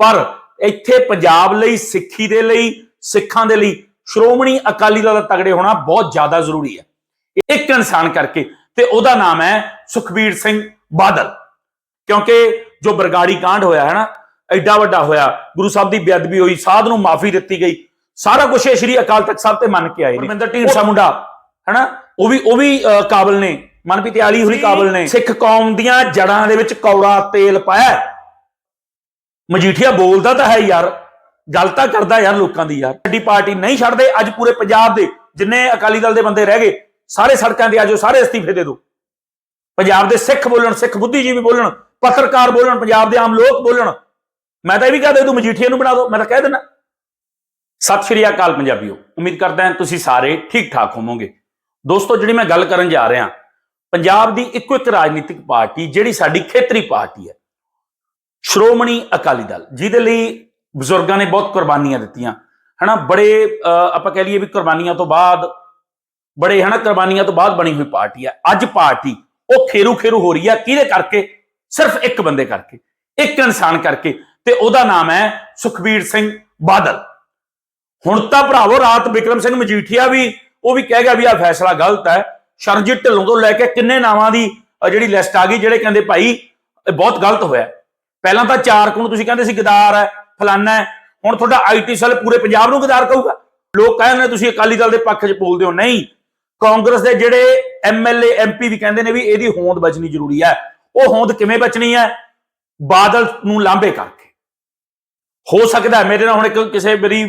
ਪਰ ਇੱਥੇ ਪੰਜਾਬ ਲਈ ਸਿੱਖੀ ਦੇ ਲਈ ਸਿੱਖਾਂ ਦੇ ਲਈ ਸ਼੍ਰੋਮਣੀ ਅਕਾਲੀ ਦਲ ਦਾ ਤਗੜੇ ਹੋਣਾ ਬਹੁਤ ਜ਼ਿਆਦਾ ਜ਼ਰੂਰੀ ਹੈ। ਇੱਕ ਇਨਸਾਨ ਕਰਕੇ ਤੇ ਉਹਦਾ ਨਾਮ ਹੈ ਸੁਖਬੀਰ ਸਿੰਘ ਬਾਦਲ। ਕਿਉਂਕਿ ਜੋ ਬਰਗਾੜੀ ਕਾਂਡ ਹੋਇਆ ਹੈ ਨਾ ਐਡਾ ਵੱਡਾ ਹੋਇਆ ਗੁਰੂ ਸਾਹਿਬ ਦੀ ਬੇਅਦਬੀ ਹੋਈ ਸਾਧ ਨੂੰ ਮਾਫੀ ਦਿੱਤੀ ਗਈ ਸਾਰਾ ਕੁਝ ਇਹ ਸ਼੍ਰੀ ਅਕਾਲ ਤਖਤ ਸਾਹਿਬ ਤੇ ਮੰਨ ਕੇ ਆਏ ਨੇ। ਪਰਮਿੰਦਰ ਢੀਂਡਸਾ ਮੁੰਡਾ। ਹੈਨਾ? ਉਹ ਵੀ ਉਹ ਵੀ ਕਾਬਲ ਨੇ। ਮਨਪ੍ਰੀਤ ਆਲੀ ਹੋਰੀ ਕਾਬਲ ਨੇ। ਸਿੱਖ ਕੌਮ ਦੀਆਂ ਜੜਾਂ ਦੇ ਵਿੱਚ ਕੌੜਾ ਤੇਲ ਪਾਇਆ। ਮਜੀਠੀਆ ਬੋਲਦਾ ਤਾਂ ਹੈ ਯਾਰ, ਗੱਲ ਤਾਂ ਕਰਦਾ ਯਾਰ ਲੋਕਾਂ ਦੀ ਯਾਰ। ਸਾਡੀ ਪਾਰਟੀ ਨਹੀਂ ਛੱਡਦੇ, ਅੱਜ ਪੂਰੇ ਪੰਜਾਬ ਦੇ ਜਿੰਨੇ ਅਕਾਲੀ ਦਲ ਦੇ ਬੰਦੇ ਰਹਿ ਗਏ, ਸਾਰੇ ਸੜਕਾਂ ਤੇ ਆਜੋ, ਸਾਰੇ ਅਸਤੀਫੇ ਦੇ ਦਿਓ। ਪੰਜਾਬ ਦੇ ਸਿੱਖ ਬੋਲਣ, ਸਿੱਖ ਬੁੱਧੀਜੀਵੀ ਬੋਲਣ, ਪੱਤਰਕਾਰ ਬੋਲਣ, ਪੰਜਾਬ ਦੇ ਆਮ ਲੋਕ ਬੋਲਣ। ਮੈਂ ਤਾਂ ਇਹ ਵੀ ਕਹਦਾ ਤੂੰ ਮਜੀਠੀਆ ਨੂੰ ਬਣਾ ਦਿਓ, ਮੈਂ ਤਾਂ ਕਹਿ ਦਿੰਦਾ। ਸਤਿ ਸ਼੍ਰੀ ਅਕਾਲ ਪੰਜਾਬੀਓ, ਉਮੀਦ ਕਰਦਾ ਹਾਂ ਤੁਸੀਂ ਸਾਰੇ ਠੀਕ ਠਾਕ ਹੋਵੋਗੇ। ਦੋਸਤੋ, ਜਿਹੜੀ ਮੈਂ ਗੱਲ ਕਰਨ ਜਾ ਰਿਹਾ, ਪੰਜਾਬ ਦੀ ਇੱਕੋ ਇੱਕ ਰਾਜਨੀਤਿਕ ਪਾਰਟੀ, ਜਿਹੜੀ ਸਾਡੀ ਖੇਤਰੀ ਪਾਰਟੀ ਹੈ ਸ਼੍ਰੋਮਣੀ ਅਕਾਲੀ ਦਲ, ਜਿਹਦੇ ਲਈ ਬਜ਼ੁਰਗਾਂ ਨੇ ਬਹੁਤ ਕੁਰਬਾਨੀਆਂ ਦਿੱਤੀਆਂ। ਹਨਾ, ਬੜੇ ਆਪਾਂ ਕਹਿ ਲਈਏ ਵੀ ਕੁਰਬਾਨੀਆਂ ਤੋਂ ਬਾਅਦ, ਬੜੇ, ਹਨਾ, ਕੁਰਬਾਨੀਆਂ ਤੋਂ ਬਾਅਦ ਬਣੀ ਹੋਈ ਪਾਰਟੀ ਹੈ ਅੱਜ ਪਾਰਟੀ, ਉਹ ਖੇਰੂ ਖੇਰੂ ਹੋ ਰਹੀ ਹੈ ਕਿਹਦੇ ਕਰਕੇ? ਸਿਰਫ ਇੱਕ ਬੰਦੇ ਕਰਕੇ, ਇੱਕ ਇਨਸਾਨ ਕਰਕੇ, ਤੇ ਉਹਦਾ ਨਾਮ ਹੈ ਸੁਖਬੀਰ ਸਿੰਘ ਬਾਦਲ। ਹੁਣ ਤਾਂ ਭਰਾਵੋ, ਰਾਤ ਵਿਕਰਮ ਸਿੰਘ ਮਜੀਠੀਆ ਵੀ, ਉਹ ਵੀ ਕਹਿ ਗਿਆ ਵੀ ਆ ਫੈਸਲਾ ਗਲਤ ਹੈ। ਸ਼ਰਨਜੀਤ ਢਿੱਲੋਂ ਤੋਂ ਲੈ ਕੇ ਕਿੰਨੇ ਨਾਵਾਂ ਦੀ ਜਿਹੜੀ ਲਿਸਟ ਆ ਗਈ, ਜਿਹੜੇ ਕਹਿੰਦੇ ਭਾਈ, ਇਹ ਬਹੁਤ ਗਲਤ ਹੋਇਆ। ਪਹਿਲਾਂ ਤਾਂ ਚਾਰ ਨੂੰ ਤੁਸੀਂ ਕਹਿੰਦੇ ਸੀ ਗਦਾਰ ਹੈ, ਫਲਾਨਾ ਹੈ, ਹੁਣ ਤੁਹਾਡਾ ਆਈਟੀ ਸੈੱਲ ਪੂਰੇ ਪੰਜਾਬ ਨੂੰ ਗਦਾਰ ਕਹੂਗਾ ਲੋਕ ਕਹਿੰਦੇ ਨੇ ਤੁਸੀਂ ਅਕਾਲੀ ਦਲ ਦੇ ਪੱਖ 'ਚ ਬੋਲਦੇ ਹੋ, ਨਹੀਂ। ਕਾਂਗਰਸ ਦੇ ਜਿਹੜੇ ਐਮਐਲਏ ਐਮਪੀ ਵੀ ਕਹਿੰਦੇ ਨੇ ਵੀ ਇਹਦੀ ਹੋਂਦ ਬਚਣੀ ਜ਼ਰੂਰੀ ਹੈ। ਉਹ ਹੋਂਦ ਕਿਵੇਂ ਬਚਣੀ ਹੈ? ਬਾਦਲ ਨੂੰ ਲਾਂਬੇ ਕਰਕੇ। ਹੋ ਸਕਦਾ ਮੇਰੇ ਨਾਲ ਹੁਣ ਇੱਕ ਕਿਸੇ ਮੇਰੀ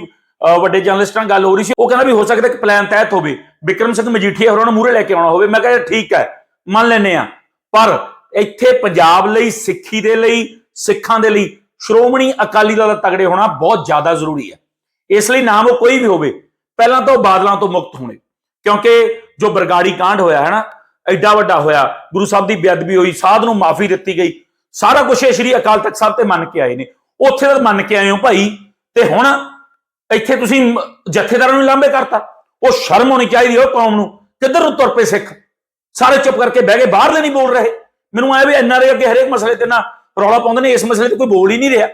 ਵੱਡੇ ਜਰਨਲਿਸਟ ਨਾਲ ਗੱਲ ਹੋ ਰਹੀ ਸੀ, ਉਹ ਕਹਿੰਦਾ ਵੀ ਹੋ ਸਕਦਾ ਕਿ ਪਲਾਨ ਤੈਅ ਹੋਵੇ। ਵਿਕਰਮ ਸਿੰਘ ਮਜੀਠੀਆ ਹੋਰਾਂ ਨੂੰ ਮੂਹਰੇ ਲੈ ਕੇ ਆਉਣਾ ਹੋਵੇ। ਮੈਂ ਕਹਿੰਦਾ ਠੀਕ ਹੈ, ਮੰਨ ਲੈਨੇ ਆ ਪਰ ਇੱਥੇ ਪੰਜਾਬ ਲਈ, ਸਿੱਖੀ ਦੇ ਲਈ ਸਿੱਖਾਂ ਦੇ ਲਈ ਸ਼੍ਰੋਮਣੀ ਅਕਾਲੀ ਦਲ ਦਾ ਤਗੜੇ ਹੋਣਾ ਬਹੁਤ ਜ਼ਿਆਦਾ ਜ਼ਰੂਰੀ ਹੈ। ਇਸ ਲਈ ਨਾਮ ਉਹ ਕੋਈ ਵੀ ਹੋਵੇ, ਪਹਿਲਾਂ ਤਾਂ ਉਹ ਬਾਦਲਾਂ ਤੋਂ ਮੁਕਤ ਹੋਣੇ। ਕਿਉਂਕਿ ਜੋ ਬਰਗਾੜੀ ਕਾਂਡ ਹੋਇਆ ਹੈ ਨਾ, ਐਡਾ ਵੱਡਾ ਹੋਇਆ, ਗੁਰੂ ਸਾਹਿਬ ਦੀ ਬੇਅਦਬੀ ਹੋਈ, ਸਾਧ ਨੂੰ ਮਾਫੀ ਦਿੱਤੀ ਗਈ, ਸਾਰਾ ਕੁਝ ਇਹ ਸ਼੍ਰੀ ਅਕਾਲ ਤਖਤ ਸਾਹਿਬ ਤੇ ਮੰਨ ਕੇ ਆਏ ਨੇ। ਉੱਥੇ ਤਾਂ ਮੰਨ ਕੇ ਆਏ ਹੋ ਭਾਈ, ਤੇ ਹੁਣ ਇੱਥੇ ਤੁਸੀਂ ਜਥੇਦਾਰਾਂ ਨੂੰ ਲਾਂਬੇ ਕਰਤਾ। ਉਹ ਸ਼ਰਮ ਹੋਣੀ ਚਾਹੀਦੀ ਉਹ ਕੌਮ ਨੂੰ। ਕਿੱਧਰ ਨੂੰ ਤੁਰ ਪਏ ਸਿੱਖ? ਸਾਰੇ ਚੁੱਪ ਕਰਕੇ ਬਹਿ ਗਏ ਬਾਹਰਲੇ ਨਹੀਂ ਬੋਲ ਰਹੇ। ਮੈਨੂੰ ਆਇਆ ਵੀ ਐਨਆਰਏ ਅੱਗੇ ਹਰੇਕ ਮਸਲੇ ਤੇ ਨਾ ਰੌਲਾ ਪਾਉਂਦੇ ਨੇ, ਇਸ ਮਸਲੇ ਤੇ ਕੋਈ ਬੋਲ ਹੀ ਨਹੀਂ ਰਿਹਾ।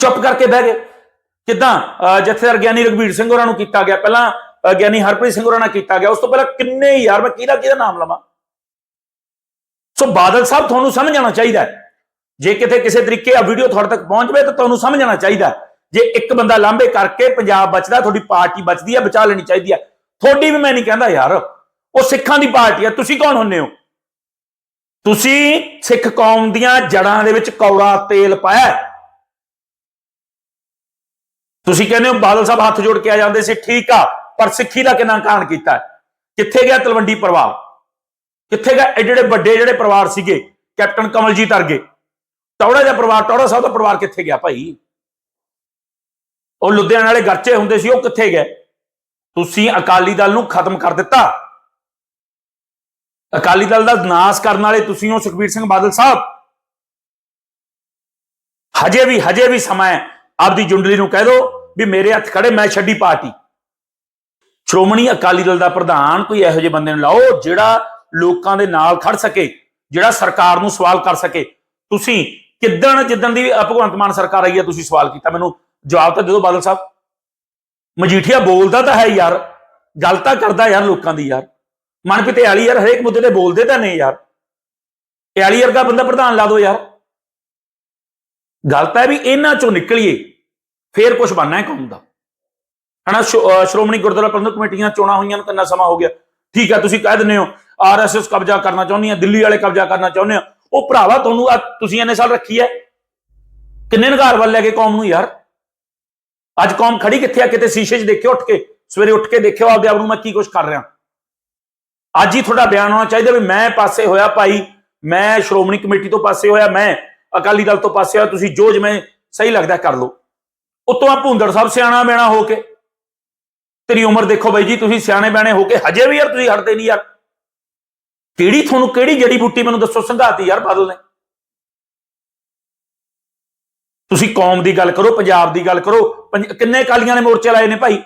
ਚੁੱਪ ਕਰਕੇ ਬਹਿ ਗਏ। ਕਿਦਾਂ? ਜਥੇਦਾਰ ਗਿਆਨੀ ਰਗਵੀਰ ਸਿੰਘ ਹੋਰਾਂ ਨੂੰ ਕੀਤਾ ਗਿਆ। ਪਹਿਲਾਂ ਗਿਆਨੀ ਹਰਪ੍ਰੀਤ ਸਿੰਘ ਹੋਰਾਂ ਨਾਲ ਕੀਤਾ ਗਿਆ। ਉਸ ਤੋਂ ਪਹਿਲਾਂ ਕਿੰਨੇ ਯਾਰ, ਮੈਂ ਕਿਹਦਾ ਕਿਹਦਾ ਨਾਮ ਲਵਾਂ? ਸੋ ਬਾਦਲ ਸਾਹਿਬ ਤੁਹਾਨੂੰ ਸਮਝ ਆਉਣਾ ਚਾਹੀਦਾ ਜੇ ਕਿਤੇ ਕਿਸੇ ਤਰੀਕੇ ਆ ਵੀਡੀਓ ਤੁਹਾਡੇ ਤੱਕ ਪਹੁੰਚ ਜਾਵੇ ਤਾਂ ਤੁਹਾਨੂੰ ਸਮਝ ਆਉਣਾ ਚਾਹੀਦਾ ਜੇ ਇੱਕ ਬੰਦਾ ਲਾਂਬੇ ਕਰਕੇ ਪੰਜਾਬ ਬਚਦਾ, ਤੁਹਾਡੀ ਪਾਰਟੀ ਬਚਦੀ ਹੈ, ਬਚਾ ਲੈਣੀ ਚਾਹੀਦੀ ਹੈ। ਤੁਹਾਡੀ ਵੀ ਮੈਂ ਨਹੀਂ ਕਹਿੰਦਾ, ਯਾਰ। ਉਹ ਸਿੱਖਾਂ ਦੀ ਪਾਰਟੀ ਹੈ। ਤੁਸੀਂ ਕੌਣ ਹੁੰਨੇ ਹੋ? ਤੁਸੀਂ ਸਿੱਖ ਕੌਮ ਦੀਆਂ ਜੜਾਂ ਦੇ ਵਿੱਚ ਕੌੜਾ ਤੇਲ ਪਾਇਆ ਤੁਸੀਂ ਕਹਿੰਦੇ ਹੋ ਬਾਦਲ ਸਾਹਿਬ ਹੱਥ ਜੋੜ ਕੇ ਆ ਜਾਂਦੇ ਸੀ, ਠੀਕ ਆ, ਪਰ ਸਿੱਖੀ ਦਾ ਕਿੰਨਾ ਕਾਣ ਕੀਤਾ ਕਿੱਥੇ ਗਿਆ ਤਲਵੰਡੀ ਪਰਿਵਾਰ? ਕਿੱਥੇ ਗਿਆ ਇਹ ਜਿਹੜੇ ਵੱਡੇ ਜਿਹੜੇ ਪਰਿਵਾਰ ਸੀਗੇ? ਕੈਪਟਨ ਕਮਲਜੀਤ ਅਰਗੇ ਟੌੜਾ ਜਿਹਾ ਪਰਿਵਾਰ, ਟੌੜਾ ਸਾਹਿਬ ਦਾ ਪਰਿਵਾਰ ਕਿੱਥੇ ਗਿਆ ਭਾਈ? ਉਹ ਲੁਧਿਆਣੇ ਵਾਲੇ ਗਰਚੇ ਹੁੰਦੇ ਸੀ, ਉਹ ਕਿੱਥੇ ਗਏ? ਤੁਸੀਂ ਅਕਾਲੀ ਦਲ ਨੂੰ ਖਤਮ ਕਰ ਦਿੱਤਾ। ਅਕਾਲੀ ਦਲ ਦਾ ਨਾਸ ਕਰਨ ਵਾਲੇ ਤੁਸੀਂ ਹੋ ਸੁਖਬੀਰ ਸਿੰਘ ਬਾਦਲ ਸਾਹਿਬ। ਹਜੇ ਵੀ ਹਜੇ ਵੀ ਸਮਾਂ ਆਪਦੀ ਜੁੰਡਲੀ ਨੂੰ ਕਹਿ ਦਿਓ ਵੀ ਮੇਰੇ ਹੱਥ ਖੜੇ, ਮੈਂ ਛੱਡੀ ਪਾਰਟੀ। ਸ਼੍ਰੋਮਣੀ ਅਕਾਲੀ ਦਲ ਦਾ ਪ੍ਰਧਾਨ ਕੋਈ ਇਹੋ ਜਿਹੇ ਬੰਦੇ ਨੂੰ ਲਾਓ ਜਿਹੜਾ ਲੋਕਾਂ ਦੇ ਨਾਲ ਖੜ ਸਕੇ, ਜਿਹੜਾ ਸਰਕਾਰ ਨੂੰ ਸਵਾਲ ਕਰ ਸਕੇ। ਤੁਸੀਂ ਕਿੱਦਣ ਜਿੱਦਣ ਦੀ ਭਗਵੰਤ ਮਾਨ ਸਰਕਾਰ ਆਈ ਹੈ, ਤੁਸੀਂ ਸਵਾਲ ਕੀਤਾ। ਮੈਨੂੰ ਜਵਾਬ ਤਾਂ ਦੇ ਦਿਓ ਬਾਦਲ ਸਾਹਿਬ। ਮਜੀਠੀਆ ਬੋਲਦਾ ਤਾਂ ਹੈ ਯਾਰ, ਗੱਲ ਤਾਂ ਕਰਦਾ ਯਾਰ ਲੋਕਾਂ ਦੀ ਯਾਰ। ਮਨਪ੍ਰੀਤ ਆਲੀ ਯਾਰ, ਹਰੇਕ ਮੁੱਦੇ ਤੇ ਬੋਲਦੇ ਤਾਂ ਨਹੀਂ ਯਾਰ। ਆਲੀ ਵਰਗਾ ਬੰਦਾ ਪ੍ਰਧਾਨ ਲਾ ਦਿਓ ਯਾਰ। ਗੱਲ ਤਾਂ ਹੈ ਵੀ ਇਹਨਾਂ ਚੋਂ ਨਿਕਲੀਏ, ਫੇਰ ਕੁਝ ਬਣਨਾ ਹੈ ਕੌਮ ਦਾ। ਹਨਾ, ਸ਼੍ਰੋ- ਅਹ ਸ਼੍ਰੋਮਣੀ ਗੁਰਦੁਆਰਾ ਪ੍ਰਬੰਧਕ ਕਮੇਟੀਆਂ ਚੋਣਾਂ ਹੋਈਆਂ ਨੂੰ, ਕਿੰਨਾ ਸਮਾਂ ਹੋ ਗਿਆ। ਠੀਕ ਹੈ ਤੁਸੀਂ ਕਹਿ ਦਿੰਦੇ ਹੋ ਆਰਐਸਐਸ ਕਬਜ਼ਾ ਕਰਨਾ ਚਾਹੁੰਦੀ ਹੈ ਦਿੱਲੀ ਵਾਲੇ ਕਬਜ਼ਾ ਕਰਨਾ ਚਾਹੁੰਦੇ ਆ। ਉਹ ਭਰਾਵਾ ਤੁਹਾਨੂੰ ਆਹ ਤੁਸੀਂ ਇੰਨੇ ਸਾਲ ਰੱਖੀ ਹੈ ਕਿੰਨੇ ਨਗਾਰ ਵੱਲ ਲੈ ਕੇ ਕੌਮ ਨੂੰ ਯਾਰ? ਅੱਜ ਕੌਮ ਖੜੀ ਕਿੱਥੇ ਆ? ਕਿਤੇ ਸ਼ੀਸ਼ੇ 'ਚ ਦੇਖਿਓ, ਉੱਠ ਕੇ, ਸਵੇਰੇ ਉੱਠ ਕੇ ਦੇਖਿਓ, ਆਪਦੇ ਆਪ ਨੂੰ ਮੈਂ ਕੀ ਕੁਝ ਕਰ ਰਿਹਾ। ਅੱਜ ਹੀ ਤੁਹਾਡਾ ਬਿਆਨ ਹੋਣਾ ਚਾਹੀਦਾ ਵੀ ਮੈਂ ਪਾਸੇ ਹੋਇਆ ਭਾਈ, ਮੈਂ ਸ਼੍ਰੋਮਣੀ ਕਮੇਟੀ ਤੋਂ ਪਾਸੇ ਹੋਇਆ, ਮੈਂ ਅਕਾਲੀ ਦਲ ਤੋਂ ਪਾਸੇ ਹੋਇਆ, ਤੁਸੀਂ ਜੋ ਜਿਵੇਂ ਸਹੀ ਲੱਗਦਾ ਕਰ ਲਓ। ਉਤੋਂ ਆ ਭੁੰਦੜ ਸਾਹਿਬ ਸਿਆਣਾ ਬੈਣਾ ਹੋ ਕੇ, ਤੇਰੀ ਉਮਰ ਦੇਖੋ ਬਾਈ ਜੀ, ਤੁਸੀਂ ਸਿਆਣੇ ਬੈਣੇ ਹੋ ਕੇ ਹਜੇ ਵੀ ਯਾਰ ਤੁਸੀਂ ਹਟਦੇ ਨਹੀਂ ਯਾਰ। ਕਿਹੜੀ ਤੁਹਾਨੂੰ ਕਿਹੜੀ ਜੜੀ ਬੂਟੀ ਮੈਨੂੰ ਦੱਸੋ, ਸੰਘਾਤੀ ਯਾਰ ਬਾਦਲ ਨੇ। ਤੁਸੀਂ ਕੌਮ ਦੀ ਗੱਲ ਕਰੋ, ਪੰਜਾਬ ਦੀ ਗੱਲ ਕਰੋ, ਪੰਜ- ਕਿੰਨੇ ਕਾਲੀਆਂ ਨੇ ਮੋਰਚੇ ਲਾਏ ਨੇ ਭਾਈ?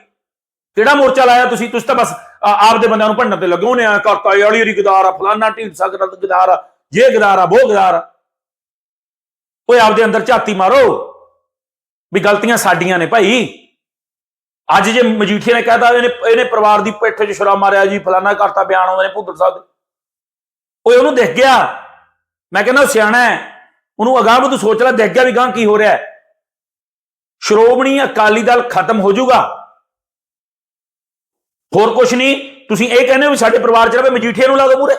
ਕਿਹੜਾ ਮੋਰਚਾ ਲਾਇਆ ਤੁਸੀਂ? ਤੁਸੀਂ ਤਾਂ ਬਸ ਆਪਦੇ ਬੰਦਿਆਂ ਨੂੰ ਭੰਡਣ ਤੇ ਲੱਗੇ ਹੋਣੇ ਆ ਕਰਤਾ ਵਾਲੀ ਵਾਲੀ ਗਦਾਰ ਆ, ਫਲਾਨਾ ਢੀਂਸਾ ਗਦਾਰ ਆ, ਜੇ ਗਦਾਰ ਆ ਉਹ ਗਦਾਰ ਆ। ਓਏ ਆਪਦੇ ਅੰਦਰ ਝਾਤੀ ਮਾਰੋ ਵੀ ਗਲਤੀਆਂ ਸਾਡੀਆਂ ਨੇ ਭਾਈ। ਅੱਜ ਜੇ ਮਜੀਠੀਆ ਨੇ ਕਹਤਾ ਇਹਨੇ ਇਹਨੇ ਪਰਿਵਾਰ ਦੀ ਪਿੱਠ 'ਚ ਛੁਰਾ ਮਾਰਿਆ ਜੀ, ਫਲਾਨਾ ਕਰਤਾ ਬਿਆਨ ਆਉਂਦੇ ਨੇ ਭੁੱਦਰ ਸਾਹਿਬ ਦੇ। ਓਏ ਉਹਨੂੰ ਦਿਖ ਗਿਆ। ਮੈਂ ਕਹਿੰਦਾ ਉਹ ਸਿਆਣਾ ਹੈ। ਉਹਨੂੰ ਅਗਾਂਹ ਤੂੰ ਸੋਚ ਲੈ, ਦਿਖ ਗਿਆ ਵੀ ਗਾਂ ਕੀ ਹੋ ਰਿਹਾ ਸ਼੍ਰੋਮਣੀ ਅਕਾਲੀ ਦਲ ਖਤਮ ਹੋ ਜਾਊਗਾ। ਹੋਰ ਕੁਝ ਨਹੀਂ। ਤੁਸੀਂ ਇਹ ਕਹਿੰਦੇ ਹੋ ਵੀ ਸਾਡੇ ਪਰਿਵਾਰ ਚ ਰਵੇ ਮਜੀਠੀਆ ਨੂੰ ਲਾ ਦਿਓ ਮੂਰੇ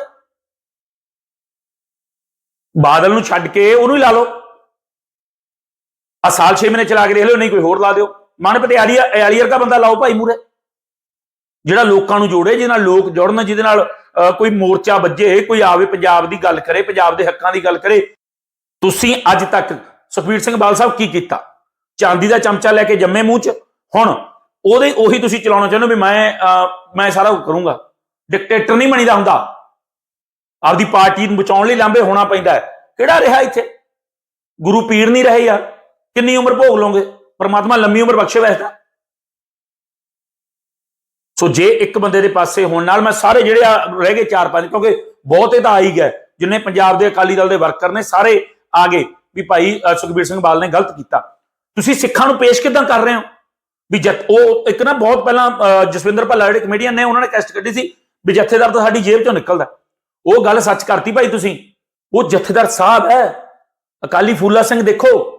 ਬਾਦਲ ਨੂੰ ਛੱਡ ਕੇ ਉਹਨੂੰ ਹੀ ਲਾ ਲਓ। ਆ ਸਾਲ 6 ਮਹੀਨੇ ਚਲਾ ਕੇ ਦੇਖ ਲਿਓ, ਨਹੀਂ ਕੋਈ ਹੋਰ ਲਾ ਦਿਓ। ਮਨਪ੍ਰੀਤ ਆਲੀਆ ਆਲੀ ਵਰਗਾ ਬੰਦਾ ਲਾਓ ਭਾਈ ਮੂਰੇ ਜਿਹੜਾ ਲੋਕਾਂ ਨੂੰ ਜੋੜੇ, ਜਿਹਦੇ ਨਾਲ ਲੋਕ ਜੁੜਨ, ਜਿਹਦੇ ਨਾਲ ਕੋਈ ਮੋਰਚਾ ਵੱਜੇ, ਕੋਈ ਆਵੇ, ਪੰਜਾਬ ਦੀ ਗੱਲ ਕਰੇ, ਪੰਜਾਬ ਦੇ ਹੱਕਾਂ ਦੀ ਗੱਲ ਕਰੇ। ਤੁਸੀਂ ਅੱਜ ਤੱਕ ਸੁਖਬੀਰ ਸਿੰਘ ਬਾਲ ਸਾਹਿਬ ਕੀ ਕੀਤਾ? ਚਾਂਦੀ ਦਾ ਚਮਚਾ ਲੈ ਕੇ ਜੰਮੇ ਮੂੰਹ 'ਚ। ਹੁਣ ਉਹਦੇ ਉਹੀ ਤੁਸੀਂ ਚਲਾਉਣਾ ਚਾਹੁੰਦੇ ਹੋ ਵੀ ਮੈਂ ਮੈਂ ਸਾਰਾ ਕਰੂੰਗਾ। ਡਿਕਟੇਟਰ ਨਹੀਂ ਬਣੀਦਾ ਹੁੰਦਾ। ਆਪਦੀ ਪਾਰਟੀ ਨੂੰ ਬਚਾਉਣ ਲਈ ਲਾਂਬੇ ਹੋਣਾ ਪੈਂਦਾ ਕਿਹੜਾ ਰਿਹਾ ਇੱਥੇ? ਗੁਰੂ ਪੀਰ ਨਹੀਂ ਰਹੇ ਯਾਰ। ਕਿੰਨੀ ਉਮਰ ਭੋਗ ਲਓਗੇ ਪਰਮਾਤਮਾ ਲੰਮੀ ਉਮਰ ਬਖਸ਼ੇ ਵੈਸੇ ਸੋ ਜੇ ਇੱਕ ਬੰਦੇ ਦੇ ਪਾਸੇ ਹੋਣ ਨਾਲ ਮੈਂ ਸਾਰੇ ਜਿਹੜੇ ਆ ਰਹਿ ਗਏ ਚਾਰ ਪੰਜ, ਕਿਉਂਕਿ ਬਹੁਤੇ ਤਾਂ ਆ ਹੀ ਗਏ। ਜਿੰਨੇ ਪੰਜਾਬ ਦੇ ਅਕਾਲੀ ਦਲ ਦੇ ਵਰਕਰ ਨੇ, ਸਾਰੇ ਆ ਗਏ ਵੀ ਭਾਈ ਸੁਖਬੀਰ ਸਿੰਘ ਬਾਲ ਨੇ ਗਲਤ ਕੀਤਾ। ਤੁਸੀਂ ਸਿੱਖਾਂ ਨੂੰ ਪੇਸ਼ ਕਿਦਾਂ ਕਰ ਰਹੇ ਹੋ? ਵੀ ਜਦ ਉਹ ਇੱਕ ਨਾ ਬਹੁਤ ਪਹਿਲਾਂ ਜਸਵਿੰਦਰ ਭੱਲਾ ਜਿਹੜੇ ਕਮੇਡੀਅਨ ਨੇ, ਉਹਨਾਂ ਨੇ ਕੈਸਟ ਕੱਢੀ ਸੀ ਵੀ ਜੱਥੇਦਾਰ ਤਾਂ ਸਾਡੀ ਜੇਬ ਚੋਂ ਨਿਕਲਦਾ। ਉਹ ਗੱਲ ਸੱਚ ਕਰਤੀ ਭਾਈ ਤੁਸੀਂ। ਉਹ ਜਥੇਦਾਰ ਸਾਹਿਬ ਹੈ। ਅਕਾਲੀ ਫੂਲਾ ਸਿੰਘ ਦੇਖੋ।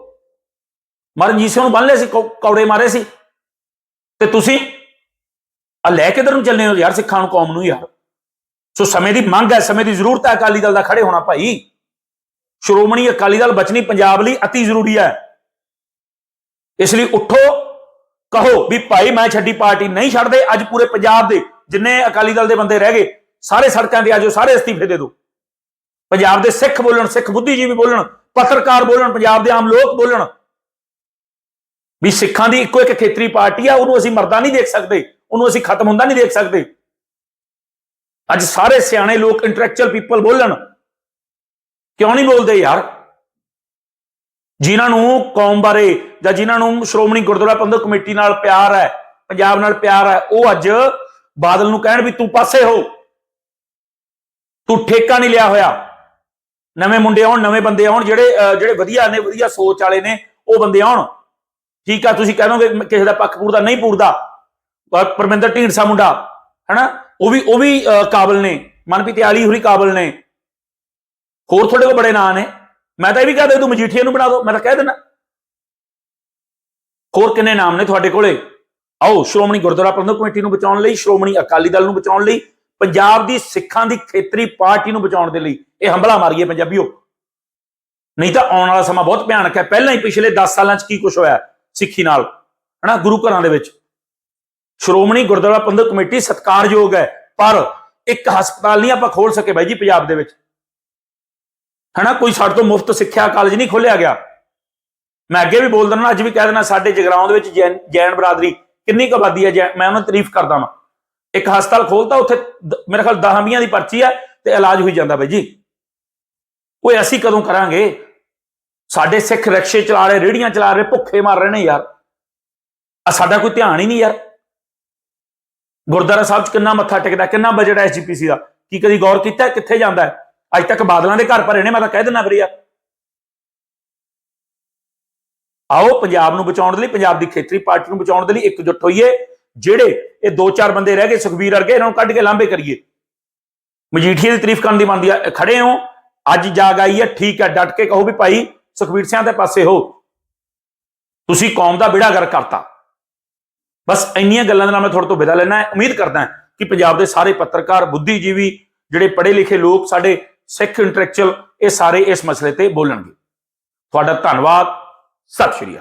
ਮਰਨਜੀਤ ਸਿੰਘ ਨੂੰ ਬੰਨ ਲਿਆ ਸੀ, ਕੌ- ਕੌੜੇ ਮਾਰੇ ਸੀ। ਤੇ ਤੁਸੀਂ ਆ ਲੈ ਕਿਧਰ ਨੂੰ ਚੱਲੇ ਹੋ ਯਾਰ ਸਿੱਖਾਂ ਨੂੰ, ਕੌਮ ਨੂੰ ਯਾਰ? ਸੋ ਸਮੇਂ ਦੀ ਮੰਗ ਹੈ, ਸਮੇਂ ਦੀ ਜ਼ਰੂਰਤ ਹੈ ਅਕਾਲੀ ਦਲ ਦਾ ਖੜੇ ਹੋਣਾ ਭਾਈ। ਸ਼੍ਰੋਮਣੀ ਅਕਾਲੀ ਦਲ ਬਚਣੀ ਪੰਜਾਬ ਲਈ ਅਤੀ ਜ਼ਰੂਰੀ ਹੈ। ਇਸ ਲਈ ਉੱਠੋ। ਕਹੋ ਵੀ ਭਾਈ ਮੈਂ ਛੱਡੀ ਪਾਰਟੀ ਨਹੀਂ ਛੱਡਦੇ, ਅੱਜ ਪੂਰੇ ਪੰਜਾਬ ਦੇ ਜਿੰਨੇ ਅਕਾਲੀ ਦਲ ਦੇ ਬੰਦੇ ਰਹਿ ਗਏ, ਸਾਰੇ ਸੜਕਾਂ ਤੇ ਆਜੋ ਸਾਰੇ ਅਸਤੀਫੇ ਦੇ ਦਿਓ। ਪੰਜਾਬ ਦੇ ਸਿੱਖ ਬੋਲਣ, ਸਿੱਖ ਬੁੱਧੀਜੀਵੀ ਬੋਲਣ, ਪੱਤਰਕਾਰ ਬੋਲਣ, ਪੰਜਾਬ ਦੇ ਆਮ ਲੋਕ ਬੋਲਣ। ਵੀ ਸਿੱਖਾਂ ਦੀ ਇੱਕੋ ਇੱਕ ਖੇਤਰੀ ਪਾਰਟੀ ਆ, ਉਹਨੂੰ ਅਸੀਂ ਮਰਦਾ ਨਹੀਂ ਦੇਖ ਸਕਦੇ, ਉਹਨੂੰ ਅਸੀਂ ਖਤਮ ਹੁੰਦਾ ਨਹੀਂ ਦੇਖ ਸਕਦੇ। ਅੱਜ ਸਾਰੇ ਸਿਆਣੇ ਲੋਕ ਇੰਟੈਲੈਕਚੁਅਲ ਪੀਪਲ ਬੋਲਣ। ਕਿਉਂ ਨਹੀਂ ਬੋਲਦੇ ਯਾਰ? ਜਿਨ੍ਹਾਂ ਨੂੰ ਕੌਮ ਬਾਰੇ ਜਾਂ ਜਿਨ੍ਹਾਂ ਨੂੰ ਸ਼੍ਰੋਮਣੀ ਗੁਰਦੁਆਰਾ ਪ੍ਰਬੰਧਕ ਕਮੇਟੀ ਨਾਲ ਪਿਆਰ ਹੈ ਪੰਜਾਬ ਨਾਲ ਪਿਆਰ ਹੈ ਉਹ ਅੱਜ ਬਾਦਲ ਨੂੰ ਕਹਿਣ ਵੀ ਤੂੰ ਪਾਸੇ ਹੋ। ਤੂੰ ਠੇਕਾ ਨਹੀਂ ਲਿਆ ਹੋਇਆ। ਨਵੇਂ ਮੁੰਡੇ ਆਉਣ ਨਵੇਂ ਬੰਦੇ ਆਉਣ ਜਿਹੜੇ ਅਹ, ਜਿਹੜੇ ਵਧੀਆ ਨੇ ਵਧੀਆ ਸੋਚ ਵਾਲੇ ਨੇ ਉਹ ਬੰਦੇ ਆਉਣ। ਠੀਕ ਆ ਤੁਸੀਂ ਕਹਿ ਦੋਗੇ ਕਿਸੇ ਦਾ ਪੱਖ ਪੂਰਦਾ ਨਹੀਂ ਪੂਰਦਾ। ਪਰਮਿੰਦਰ ਢੀਂਡਸਾ ਮੁੰਡਾ ਹਨਾ? ਉਹ ਵੀ ਉਹ ਵੀ ਅਹ, ਕਾਬਲ ਨੇ। ਮਨਪ੍ਰੀਤ ਆਲੀ ਹੋਰੀ ਕਾਬਲ ਨੇ। ਹੋਰ ਤੁਹਾਡੇ ਕੋਲ ਬੜੇ ਨਾਂ ਨੇ। ਮੈਂ ਤਾਂ ਇਹ ਵੀ ਕਹਿ ਦੇ ਤੂੰ ਮਜੀਠੀਆ ਨੂੰ ਬਣਾ ਦੋ। ਮੈਂ ਤਾਂ ਕਹਿ ਦੇਣਾ ਹੋਰ ਕਿੰਨੇ ਨਾਮ ਨੇ ਤੁਹਾਡੇ ਕੋਲੇ? ਆਓ, ਸ਼੍ਰੋਮਣੀ ਗੁਰਦੁਆਰਾ ਪ੍ਰਬੰਧਕ ਕਮੇਟੀ ਨੂੰ ਬਚਾਉਣ ਲਈ, ਸ਼੍ਰੋਮਣੀ ਅਕਾਲੀ ਦਲ ਨੂੰ ਬਚਾਉਣ ਲਈ, ਪੰਜਾਬ ਦੀ ਸਿੱਖਾਂ ਦੀ ਖੇਤਰੀ ਪਾਰਟੀ ਨੂੰ ਬਚਾਉਣ ਦੇ ਲਈ ਇਹ ਹੰਬਲਾ ਮਾਰੀਏ ਪੰਜਾਬੀਓ। ਨਹੀਂ ਤਾਂ ਆਉਣ ਵਾਲਾ ਸਮਾਂ ਬਹੁਤ ਭਿਆਨਕ ਹੈ। ਪਹਿਲਾਂ ਹੀ ਪਿਛਲੇ 10 ਸਾਲਾਂ 'ਚ ਕੀ ਕੁਝ ਹੋਇਆ ਸਿੱਖੀ ਨਾਲ, ਹਨਾ, ਗੁਰੂ ਘਰਾਂ ਦੇ ਵਿੱਚ। ਸ਼੍ਰੋਮਣੀ ਗੁਰਦੁਆਰਾ ਪ੍ਰਬੰਧਕ ਕਮੇਟੀ ਸਤਿਕਾਰਯੋਗ ਹੈ, ਪਰ ਇੱਕ ਹਸਪਤਾਲ ਨਹੀਂ ਆਪਾਂ ਖੋਲ ਸਕੇ ਬਾਈ ਜੀ ਪੰਜਾਬ ਦੇ ਵਿੱਚ। ਹਨਾ, ਕੋਈ ਸਾਡੇ ਤੋਂ ਮੁਫਤ ਸਿੱਖਿਆ ਕਾਲਜ ਨਹੀਂ ਖੋਲਿਆ ਗਿਆ। ਮੈਂ ਅੱਗੇ ਵੀ ਬੋਲ ਦਿੰਦਾ ਅੱਜ ਵੀ ਕਹਿ ਦੇਣਾ, ਸਾਡੇ ਜਗਰਾਉਂ ਦੇ ਵਿੱਚ ਜੈਨ ਜੈਨ ਬਰਾਦਰੀ ਕਿੰਨੀ ਕੁ ਆਬਾਦੀ ਹੈ ਜੈ- ਮੈਂ ਉਹਨਾਂ ਦੀ ਤਾਰੀਫ ਕਰਦਾ ਵਾਂ। ਇੱਕ ਹਸਪਤਾਲ ਖੋਲਤਾ, ਉੱਥੇ ਮੇਰੇ ਖਿਆਲ 10 ਵੀਹਾਂ ਦੀ ਪਰਚੀ ਹੈ ਤੇ ਇਲਾਜ ਹੋਈ ਜਾਂਦਾ ਬਾਈ ਜੀ। ਓਏ, ਅਸੀਂ ਕਦੋਂ ਕਰਾਂਗੇ? ਸਾਡੇ ਸਿੱਖ ਰਕਸ਼ੇ ਚਲਾ ਰਹੇ ਰੇੜੀਆਂ ਚਲਾ ਰਹੇ, ਭੁੱਖੇ ਮਰ ਰਹੇ ਨੇ ਯਾਰ। ਆ, ਸਾਡਾ ਕੋਈ ਧਿਆਨ ਹੀ ਨਹੀਂ ਯਾਰ। ਗੁਰਦੁਆਰਾ ਸਾਹਿਬ ਚ ਕਿੰਨਾ ਮੱਥਾ ਟੇਕਦਾ, ਕਿੰਨਾ ਬਜਟ ਹੈ ਐਸਜੀਪੀਸੀ ਦਾ? ਕੀ ਕਦੀ ਗੌਰ ਕੀਤਾ, ਕਿੱਥੇ ਜਾਂਦਾ ਹੈ? ਅੱਜ ਤੱਕ ਬਾਦਲਾਂ ਦੇ ਘਰ ਭਰੇ ਨੇ, ਮੈਂ ਤਾਂ ਕਹਿ ਦਿੰਦਾ ਫਿਰ ਯਾਰ। ਆਓ ਪੰਜਾਬ ਨੂੰ ਬਚਾਉਣ ਦੇ ਲਈ, ਪੰਜਾਬ ਦੀ ਖੇਤਰੀ ਪਾਰਟੀ ਨੂੰ ਬਚਾਉਣ ਦੇ ਲਈ ਇਕਜੁੱਟ ਹੋਈਏ, ਜਿਹੜੇ ਇਹ ਦੋ ਚਾਰ ਬੰਦੇ ਰਹਿ ਗਏ, ਸੁਖਬੀਰ ਵਰਗੇ, ਇਹਨਾਂ ਨੂੰ ਕੱਢ ਕੇ ਲਾਂਬੇ ਕਰੀਏ। ਮਜੀਠੀਆ ਦੀ ਤਾਰੀਫ ਕਰਨ ਦੀ ਬਣਦੀ ਆ ਖੜੇ ਹੋ। ਅੱਜ ਜਾਗ ਆਈ ਹੈ, ਠੀਕ ਹੈ, ਡਟ ਕੇ ਕਹੋ ਵੀ ਭਾਈ ਸੁਖਬੀਰ ਸਿੰਘ ਦੇ ਪਾਸੇ ਹੋ। ਤੁਸੀਂ ਕੌਮ ਦਾ ਬਿੜਾ ਗਰ ਕਰਤਾ। ਬਸ ਇੰਨੀਆਂ ਗੱਲਾਂ ਦੇ ਨਾਲ ਮੈਂ ਤੁਹਾਡੇ ਤੋਂ ਵਿਦਾ ਲੈਣਾ ਹੈ। ਉਮੀਦ ਕਰਦਾ ਕਿ ਪੰਜਾਬ ਦੇ ਸਾਰੇ ਪੱਤਰਕਾਰ, ਬੁੱਧੀਜੀਵੀ, ਜਿਹੜੇ ਪੜ੍ਹੇ ਲਿਖੇ ਲੋਕ, ਸਾਡੇ ਸਿੱਖ ਇੰਟੈਲੈਕਚੁਅਲ ਇਹ ਸਾਰੇ ਇਸ ਮਸਲੇ ਤੇ ਬੋਲਣਗੇ। ਤੁਹਾਡਾ ਧੰਨਵਾਦ। ਸਤਿ ਸ਼੍ਰੀ ਅਕਾਲ।